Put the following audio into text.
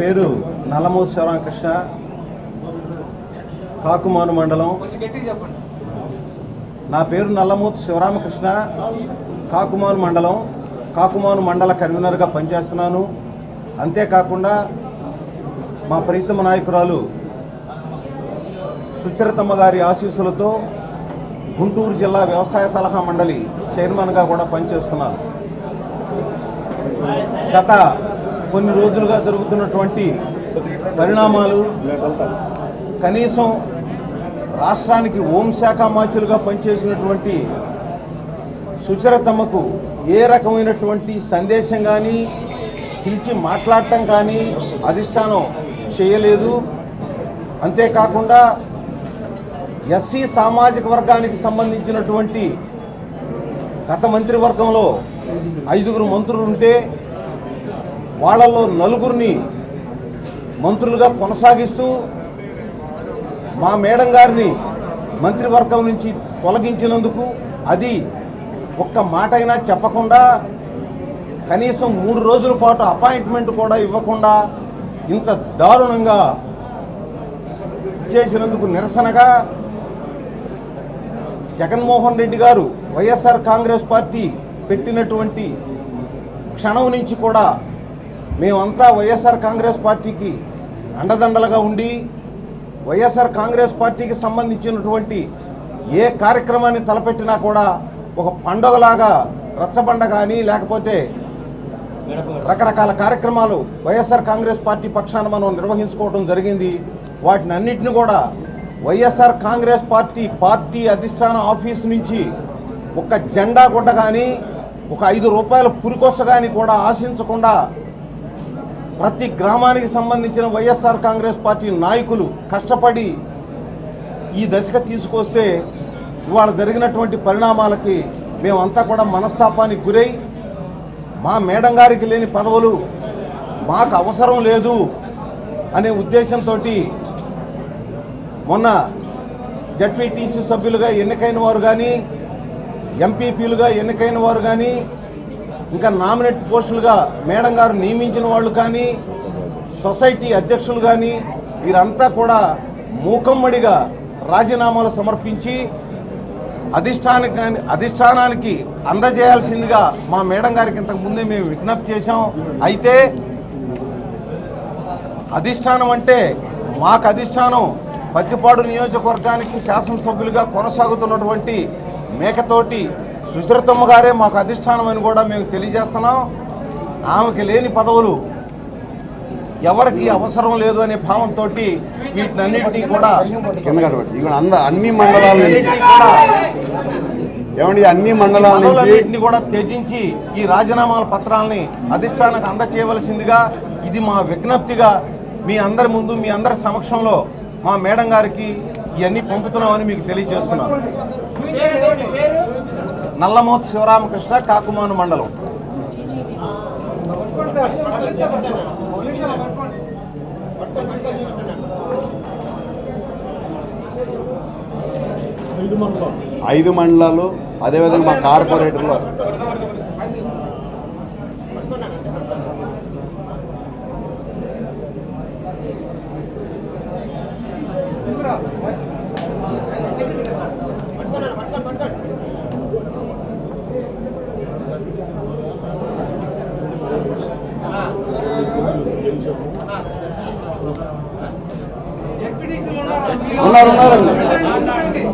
పేరు నల్లమూసి శివరామకృష్ణ కాకుమాను మండలం. నా పేరు నల్లమూతు శివరామకృష్ణ కాకుమాను మండలం. కాకుమాను మండల కన్వీనర్గా పనిచేస్తున్నాను. అంతేకాకుండా మా ప్రీతమ నాయకురాలు సుచరితమ్మ గారి ఆశీస్సులతో గుంటూరు జిల్లా వ్యవసాయ సలహా మండలి చైర్మన్గా కూడా పనిచేస్తున్నాను. గత కొన్ని రోజులుగా జరుగుతున్నటువంటి పరిణామాలు కనీసం రాష్ట్రానికి హోంశాఖ మాచులుగా పనిచేసినటువంటి సుచరితమ్మకు ఏ రకమైనటువంటి సందేశం కానీ పిలిచి మాట్లాడటం కానీ అధిష్టానం చేయలేదు. అంతేకాకుండా ఎస్సీ సామాజిక వర్గానికి సంబంధించినటువంటి గత మంత్రివర్గంలో ఐదుగురు మంత్రులు ఉంటే వాళ్ళల్లో నలుగురిని మంత్రులుగా కొనసాగిస్తూ మా మేడం గారిని మంత్రివర్గం నుంచి తొలగించినందుకు అది ఒక్క మాట అయినా చెప్పకుండా కనీసం మూడు రోజుల పాటు అపాయింట్మెంట్ కూడా ఇవ్వకుండా ఇంత దారుణంగా చేసినందుకు నిరసనగా జగన్మోహన్ రెడ్డి గారు వైఎస్ఆర్ కాంగ్రెస్ పార్టీ పెట్టినటువంటి క్షణం నుంచి కూడా మేమంతా వైఎస్ఆర్ కాంగ్రెస్ పార్టీకి అండదండలుగా ఉండి వైఎస్ఆర్ కాంగ్రెస్ పార్టీకి సంబంధించినటువంటి ఏ కార్యక్రమాన్ని తలపెట్టినా కూడా ఒక పండగలాగా రచ్చబండ కానీ లేకపోతే రకరకాల కార్యక్రమాలు వైఎస్ఆర్ కాంగ్రెస్ పార్టీ పక్షాన మనం నిర్వహించుకోవడం జరిగింది. వాటిని అన్నిటిని కూడా వైఎస్ఆర్ కాంగ్రెస్ పార్టీ పార్టీ అధిష్టాన ఆఫీస్ నుంచి ఒక జెండా గుడ్డ కానీ ఒక ఐదు రూపాయల పురికొస కానీ కూడా ఆశించకుండా ప్రతి గ్రామానికి సంబంధించిన వైఎస్ఆర్ కాంగ్రెస్ పార్టీ నాయకులు కష్టపడి ఈ దశకు తీసుకొస్తే ఇవాళ జరిగినటువంటి పరిణామాలకి మేమంతా కూడా మనస్తాపానికి గురై మా మేడం గారికి లేని పదవులు మాకు అవసరం లేదు అనే ఉద్దేశంతో మొన్న జడ్పీటీసీ సభ్యులుగా ఎన్నికైన వారు కానీ ఎంపీపీలుగా ఎన్నికైన వారు కానీ ఇంకా నామినేట్ పోస్టులుగా మేడం గారు నియమించిన వాళ్ళు కానీ సొసైటీ అధ్యక్షులు కానీ వీరంతా కూడా మూకమ్మడిగా రాజీనామాలు సమర్పించి అధిష్టానికి అధిష్టానానికి అందజేయాల్సిందిగా మా మేడం గారికి ఇంతకు ముందే మేము విజ్ఞప్తి చేశాం. అయితే అధిష్టానం అంటే మాకు అధిష్టానం పత్తిపాడు నియోజకవర్గానికి శాసనసభ్యులుగా కొనసాగుతున్నటువంటి మేకతోటి సుచరితమ్మ గారే మాకు అధిష్టానం అని కూడా మేము తెలియజేస్తున్నాం. ఆమెకి లేని పదవులు ఎవరికి అవసరం లేదు అనే భావంతో వీటినన్నింటినీ కూడా అంద అన్ని మండలాల నుంచి. ఏమండి అన్ని మండలాల నుంచి? కూడా త్యజించి ఈ రాజీనామాల పత్రాలని అధిష్టానానికి అందచేయవలసిందిగా ఇది మా విజ్ఞప్తిగా మీ అందరి ముందు మీ అందరి సమక్షంలో మా మేడం గారికి ఇవన్నీ పంపుతున్నామని మీకు తెలియజేస్తున్నాను. నల్లమోతు శివరామకృష్ణ కాకుమాను మండలం. ఐదు మండలాలు అదేవిధంగా మా కార్పొరేటర్లో. ఉన్నారు ఉన్నారండి.